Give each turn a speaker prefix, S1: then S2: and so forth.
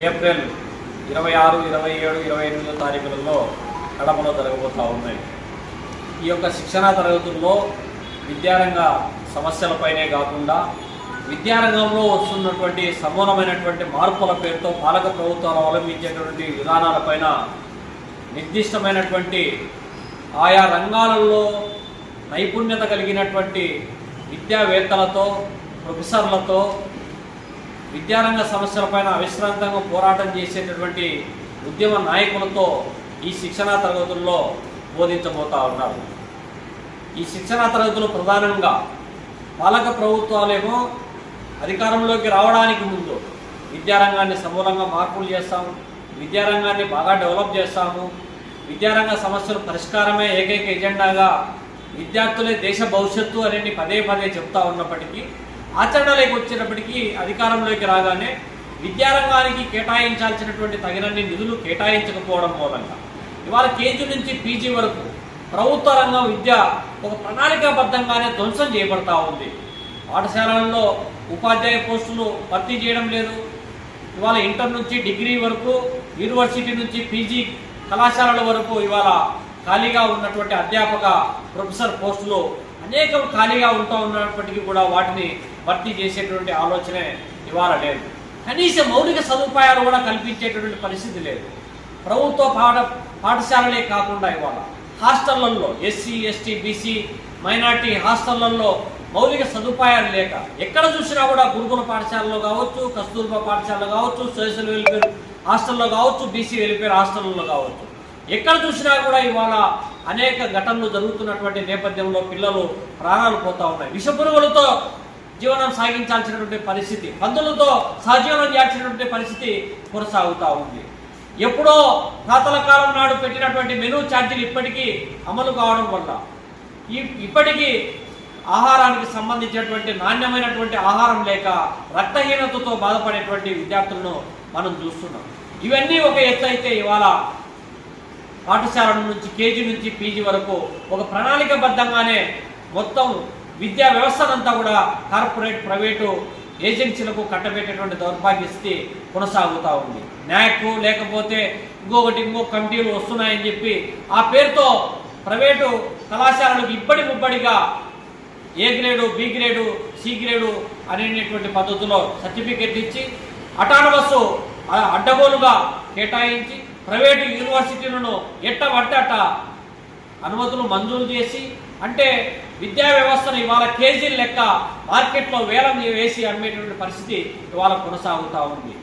S1: April ఇరవై ఆరు ఇరవై ఏడు ఇరవై ఎనిమిదో తారీఖులలో కడపలో జరగబోతూ ఉన్నాయి. ఈ యొక్క శిక్షణా తరగతుల్లో విద్యారంగ సమస్యలపైనే కాకుండా విద్యారంగంలో వస్తున్నటువంటి సమూలమైనటువంటి మార్పుల పేరుతో పాలక ప్రభుత్వాలు అవలంబించేటువంటి విధానాలపైన నిర్దిష్టమైనటువంటి ఆయా రంగాలలో నైపుణ్యత కలిగినటువంటి విద్యావేత్తలతో ప్రొఫెసర్లతో విద్యారంగ సమస్యలపైన అవిశ్రాంతంగా పోరాటం చేసేటటువంటి ఉద్యమ నాయకులతో ఈ శిక్షణా తరగతుల్లో బోధించబోతా ఉన్నారు. ఈ శిక్షణా తరగతులు ప్రధానంగా పాలక ప్రభుత్వాలేమో అధికారంలోకి రావడానికి ముందు విద్యారంగాన్ని సమూలంగా మార్పులు చేస్తాము విద్యారంగాన్ని బాగా డెవలప్ చేస్తాము విద్యారంగ సమస్యల పరిష్కారమే ఏకైక ఎజెండాగా విద్యార్థులే దేశ భవిష్యత్తు అనేది పదే పదే చెప్తా ఉన్నప్పటికీ ఆచరణలోకి వచ్చినప్పటికీ అధికారంలోకి రాగానే విద్యారంగానికి కేటాయించాల్సినటువంటి తగినన్ని నిధులు కేటాయించకపోవడం మూలంగా. ఇవాళ కేజీ నుంచి పీజీ వరకు ప్రభుత్వ రంగం విద్య ఒక ప్రణాళికాబద్ధంగానే ధ్వంసం చేయబడతా ఉంది. పాఠశాలల్లో ఉపాధ్యాయ పోస్టులు భర్తీ చేయడం లేదు. ఇవాళ ఇంటర్ నుంచి డిగ్రీ వరకు యూనివర్సిటీ నుంచి పీజీ కళాశాలల వరకు ఇవాళ ఖాళీగా ఉన్నటువంటి అధ్యాపక ప్రొఫెసర్ పోస్టులు అనేకం ఖాళీగా ఉంటూ ఉన్నప్పటికీ కూడా వాటిని భర్తీ చేసేటువంటి ఆలోచనే ఇవాళ లేదు. కనీస మౌలిక సదుపాయాలు కూడా కల్పించేటటువంటి పరిస్థితి లేదు. ప్రభుత్వ పాఠ పాఠశాలలే కాకుండా ఇవాళ హాస్టళ్ళలో ఎస్సీ ఎస్టీ బీసీ మైనార్టీ హాస్టళ్ళలో మౌలిక సదుపాయాలు లేక ఎక్కడ చూసినా కూడా గురుకుల పాఠశాలలో కావచ్చు కస్తూర్బా పాఠశాలలో కావచ్చు సోషల్ వెల్ఫేర్ హాస్టల్లో కావచ్చు బీసీ వెల్ఫేర్ హాస్టల్లో కావచ్చు. ఎక్కడ చూసినా కూడా ఇవాళ అనేక ఘటనలు జరుగుతున్నటువంటి నేపథ్యంలో పిల్లలు ప్రాణాలు పోతా ఉన్నాయి. విషపురుగులతో జీవనం సాగించాల్సినటువంటి పరిస్థితి పందులతో సహజీవనం చేయాల్సినటువంటి పరిస్థితి కొనసాగుతూ ఉంది. ఎప్పుడో ప్రాతల కాలం నాడు పెట్టినటువంటి మెనూ ఛార్జీలు ఇప్పటికీ అమలు కావడం వల్ల ఈ ఇప్పటికీ ఆహారానికి సంబంధించినటువంటి నాణ్యమైనటువంటి ఆహారం లేక రక్తహీనతతో బాధపడేటువంటి విద్యార్థులను మనం చూస్తున్నాం. ఇవన్నీ ఒక ఎత్తు అయితే ఇవాళ పాఠశాల నుంచి కేజీ నుంచి పీజీ వరకు ఒక ప్రణాళికబద్ధంగానే మొత్తం విద్యా వ్యవస్థనంతా కూడా కార్పొరేట్ ప్రైవేటు ఏజెన్సీలకు కట్టబెట్టేటువంటి దౌర్భాగ్య స్థితి కొనసాగుతూ ఉంది. న్యాక్ లేకపోతే ఇంకొకటి ఇంకో కమిటీలు వస్తున్నాయని చెప్పి ఆ పేరుతో ప్రైవేటు కళాశాలలకు ఇప్పటి ముప్పటిగా A grade B grade C grade అనేటువంటి పద్ధతిలో సర్టిఫికెట్ ఇచ్చి అటానమస్ అడ్డగోలుగా కేటాయించి ప్రైవేటు యూనివర్సిటీలను ఎట్ట పడితే అనుమతులు మంజూరు చేసి అంటే విద్యా వ్యవస్థను ఇవాళ కేజీల లెక్క మార్కెట్లో వేలం వేసి అమ్మేటువంటి పరిస్థితి ఇవాళ కొనసాగుతూ ఉంది.